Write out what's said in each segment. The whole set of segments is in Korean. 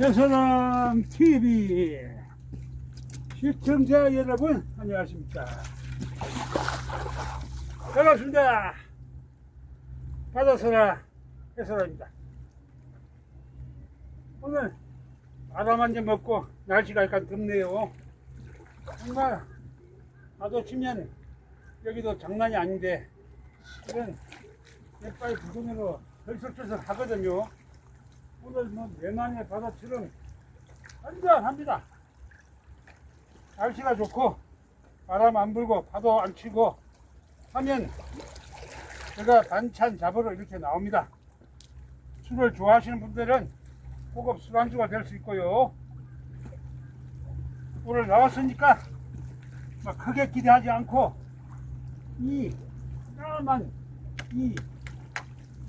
여선왕 TV 시청자 여러분 안녕하십니까? 반갑습니다. 바다소라 해설입니다. 오늘 바람 한 잔 먹고 날씨가 약간 덥네요. 정말 파도 치면 여기도 장난이 아닌데 이런 갯바위 부근으로 덜썩덜썩 하거든요 오늘 뭐 내만의 바다처럼 한잔합니다. 날씨가 좋고 바람 안 불고 파도 안 치고 하면 제가 반찬 잡으러 이렇게 나옵니다. 술을 좋아하시는 분들은 고급 술안주가 될 수 있고요. 오늘 나왔으니까 막 크게 기대하지 않고 이 까만 이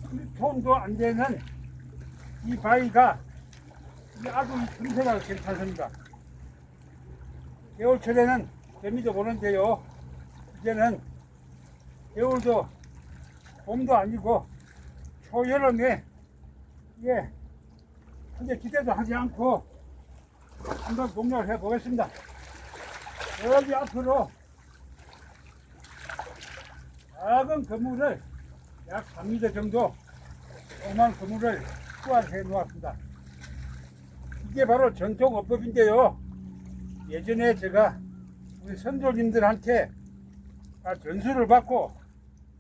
1톤도 안 되는 이 바위가 아주 이 틈새가 괜찮습니다. 겨울철에는 재미도 보는데요. 이제는 겨울도 봄도 아니고 초여름에 예 크게 기대도 하지 않고 한번 공략을 해 보겠습니다. 여기 앞으로 작은 그물을 약 3m 정도 조그만 그물을 투하해 놓았습니다. 이게 바로 전통 어법인데요. 예전에 제가 우리 선조님들한테 다 전수를 받고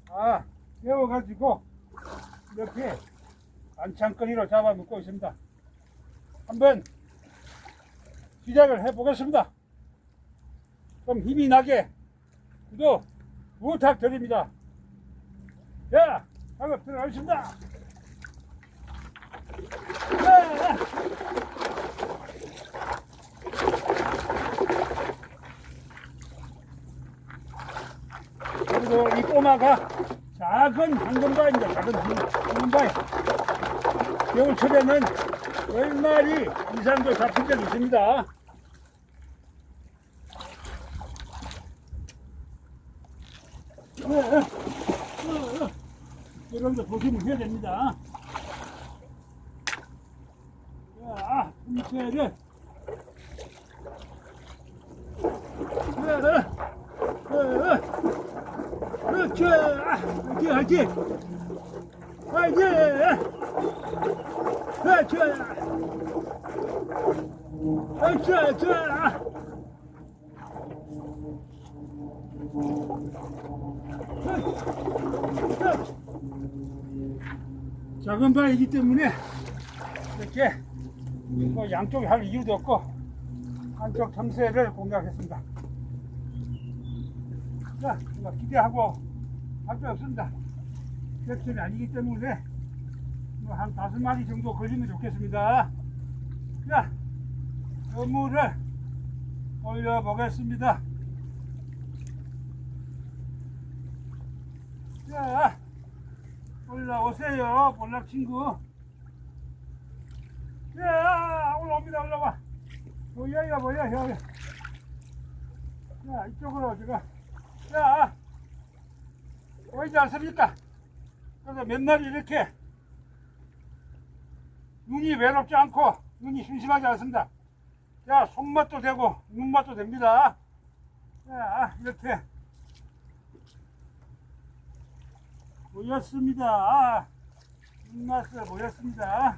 아 배워가지고 이렇게 반찬거리로 잡아 먹고 있습니다. 한번 시작을 해보겠습니다. 좀 힘이 나게 구독 부탁드립니다. 자, 작업 들어가겠습니다. 그리고 이 꼬마가 작은 황금바입니다. 작은 황금바위. 겨울철에는 10마리 이상도 잡힌 적이 있습니다. 이런 거 조심해야 됩니다. 자, 힘세를. 그렇지. 그렇지, 그렇지. 화이팅! 그렇지. 그렇지, 그렇지. 작은 바이기 때문에 이렇게 뭐 양쪽에 할 이유도 없고 한쪽 틈새를 공략했습니다. 자, 뭐 기대하고 할 게 없습니다. 객선이 아니기 때문에 뭐한 다섯 마리 정도 걸리면 좋겠습니다. 자, 어물을 올려보겠습니다. 자, 올라오세요, 볼락 친구. 야, 올라옵니다, 올라와. 뭐야, 이거 뭐야, 여기. 자, 이쪽으로 제가. 자, 보이지 않습니까? 그래서 맨날 이렇게 눈이 외롭지 않고 눈이 심심하지 않습니다. 자, 손맛도 되고 눈맛도 됩니다. 자, 이렇게 모였습니다. 눈맛을 모였습니다.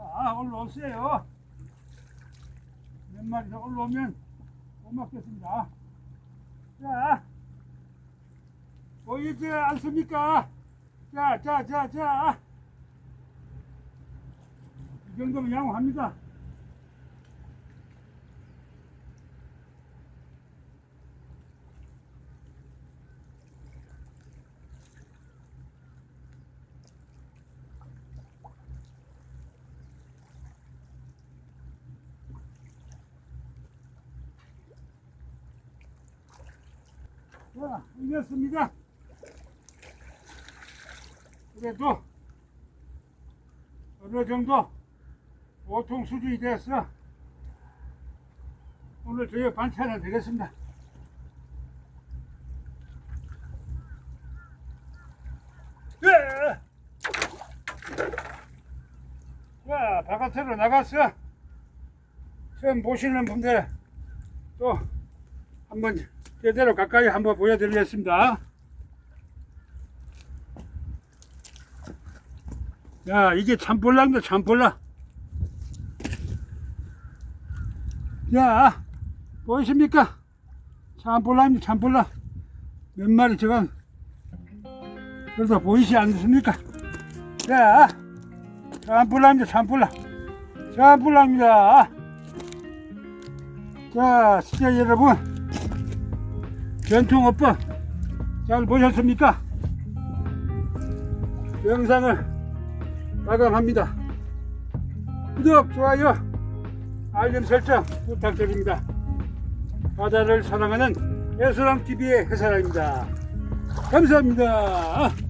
자, 올라오세요. 몇 마리 더 올라오면 못 먹겠습니다. 자, 보이지 않습니까? 자, 자, 자, 자. 이 정도면 양호합니다. 자, 이겼습니다. 그래도 어느 정도 보통 수준이 됐어. 오늘 저희 반찬은 되겠습니다. 예! 밭으로 나가서 처음 보시는 분들 또 한번 제대로 가까이 한번 보여드리겠습니다. 야, 이게 참볼락입니다, 참볼락. 야, 보이십니까? 참볼락입니다, 참볼락. 몇 마리 저건, 그래도 보이시 않습니까? 자, 참볼락입니다, 참볼락. 참볼락입니다. 자, 시청자 여러분, 전통 어법 잘 보셨습니까? 영상을 마감합니다. 구독, 좋아요, 알림 설정 부탁드립니다. 바다를 사랑하는 해수랑TV의 해사랑입니다. 감사합니다.